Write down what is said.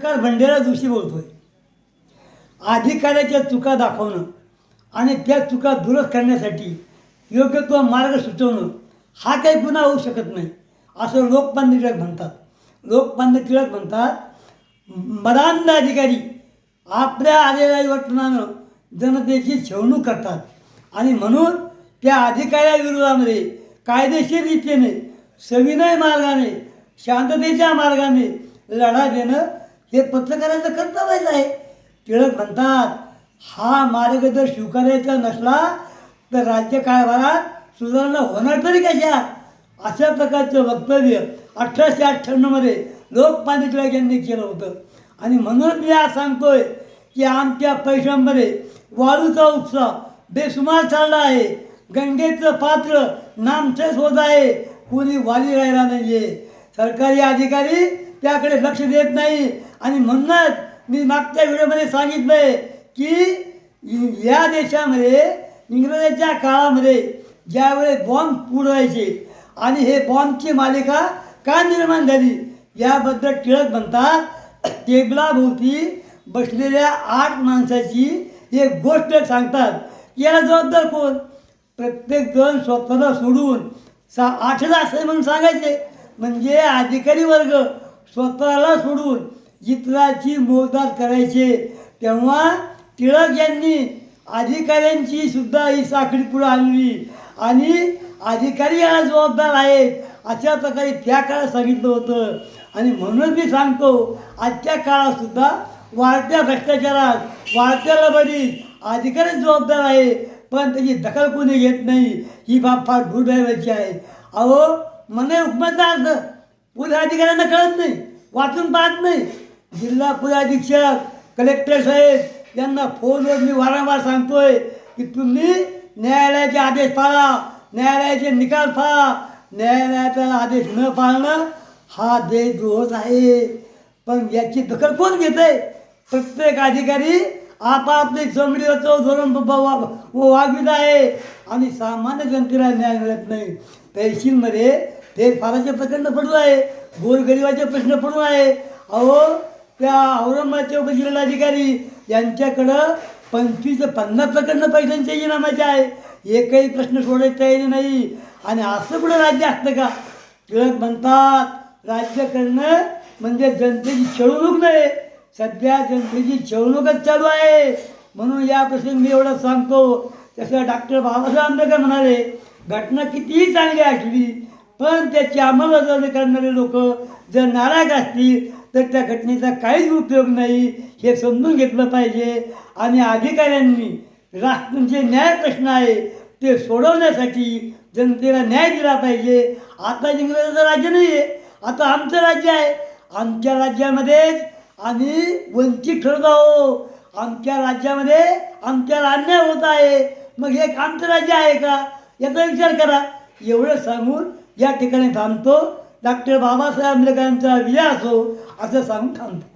पत्रकार भंडेरा जोशी बोलतोय. अधिकाऱ्याच्या चुका दाखवणं आणि त्या चुका दुरुस्त करण्यासाठी योग्य तो मार्ग सुचवणं हा काही गुन्हा होऊ शकत नाही असं लोकमान्य टिळक म्हणतात. लोकमान्य टिळक म्हणतात मदांध अधिकारी आपल्या आलेल्या वर्तनानं जनतेची छेवणूक करतात आणि म्हणून त्या अधिकाऱ्याविरोधामध्ये कायदेशीर रीतीने सविनय मार्गाने शांततेच्या मार्गाने लढा देणं हे पत्रकारांचं कर्तव्यच आहे. टिळक म्हणतात हा मार्ग जर स्वीकारायचा नसला तर राज्यकारभारात सुधारणा होणार तरी कशा? अशा प्रकारचं वक्तव्य अठराशे अठ्ठ्याण्णवमध्ये लोकमान्य टिळक यांनी केलं होतं. आणि म्हणून मी आज सांगतोय की आमच्या पैशांमध्ये वाळूचा उत्साह बेसुमार चालला आहे. गंगेचं पात्र नामशेष होत आहे. कोणी वाली राहिला नाही आहे सरकारी अधिकारी त्याकडे लक्ष देत नाही. आणि म्हणूनच मी मागच्या व्हिडिओमध्ये सांगितलं आहे की या देशामध्ये इंग्रजांच्या काळामध्ये ज्यावेळेस बॉम्ब उडवायचे आणि हे बॉम्बची मालिका का निर्माण झाली याबद्दल टिळक म्हणतात टेबलाभोवती बसलेल्या आठ माणसाची एक गोष्ट सांगतात. याला जबाबदार कोण? प्रत्येक जण स्वतःला सोडून सा आठला असे म्हणून सांगायचे. म्हणजे अधिकारी वर्ग. स्वतःला सोडून इतराची मोजदाद करायचे. तेव्हा टिळक यांनी अधिकाऱ्यांची सुद्धा ही साखळी पुढे आणली. आणि अधिकारी याला जबाबदार आहेत अशा प्रकारे त्या काळात सांगितलं होतं. आणि म्हणून मी सांगतो आजच्या काळातसुद्धा वाढत्या भ्रष्टाचारात वाढत्या लबाडीत अधिकारीच जबाबदार आहे पण त्याची दखल कोणी घेत नाही. ही बाब फार दुर्दैवाची आहे. अहो मने हुकमाचा अर्थ अधिकाऱ्यांना कळत नाही वाचून पाहत नाही. जिल्हा पोलीस अधीक्षक कलेक्टर साहेब यांना फोनवर मी वारंवार सांगतोय की तुम्ही न्यायालयाचे आदेश पाळा न्यायालयाचे निकाल पाळा. न्यायालयाचा आदेश न पाळणं हा देशद्रोहच आहे. पण याची दखल कोण घेत आहे प्रत्येक अधिकारी आपापली चमडीवरचं धोरण ब- वागवित आहे. आणि सामान्य जनतेला न्याय मिळत नाही. तहसीलमध्ये फेरफाराचे फाराचे प्रचंड पडू आहे. गोरगरिबाचे प्रश्न पडू आहे अहो त्या औरंगाबादचे जिल्हाधिकारी यांच्याकडं पंचवीस पन्नास प्रकरणं पैशांच्या इनामाचे आहे. एकही प्रश्न सोडायचा तयारी नाही. आणि असं कुठं राज्य असतं का? टिळक म्हणतात राज्य करणं म्हणजे जनतेची छळवणूक नाही सध्या जनतेची छळवणूकच चालू आहे. म्हणून या प्रसंगी मी एवढं सांगतो. तसं डॉक्टर बाबासाहेब आंबेडकर म्हणाले घटना कितीही चांगली असली पण त्याची अंमलबजावणी करणारे लोक जर नाराज असतील तर त्या घटनेचा काहीच उपयोग नाही हे समजून घेतलं पाहिजे. आणि अधिकाऱ्यांनी राष्ट्र जे न्याय प्रश्न आहे ते सोडवण्यासाठी जनतेला न्याय दिला पाहिजे. आता इंग्रजाचं राज्य नाही आहे आता आमचं राज्य आहे. आमच्या राज्यामध्येच आम्ही वंचित ठरत आहोत. आमच्या राज्यामध्ये आमच्याला अन्याय होत आहे. मग हे आमचं राज्य आहे का? याचा विचार करा. एवढं सांगून या ठिकाणी थांबतो. डॉक्टर बाबासाहेब आंबेडकरांचा विजय असो असं सांगून थांबतो.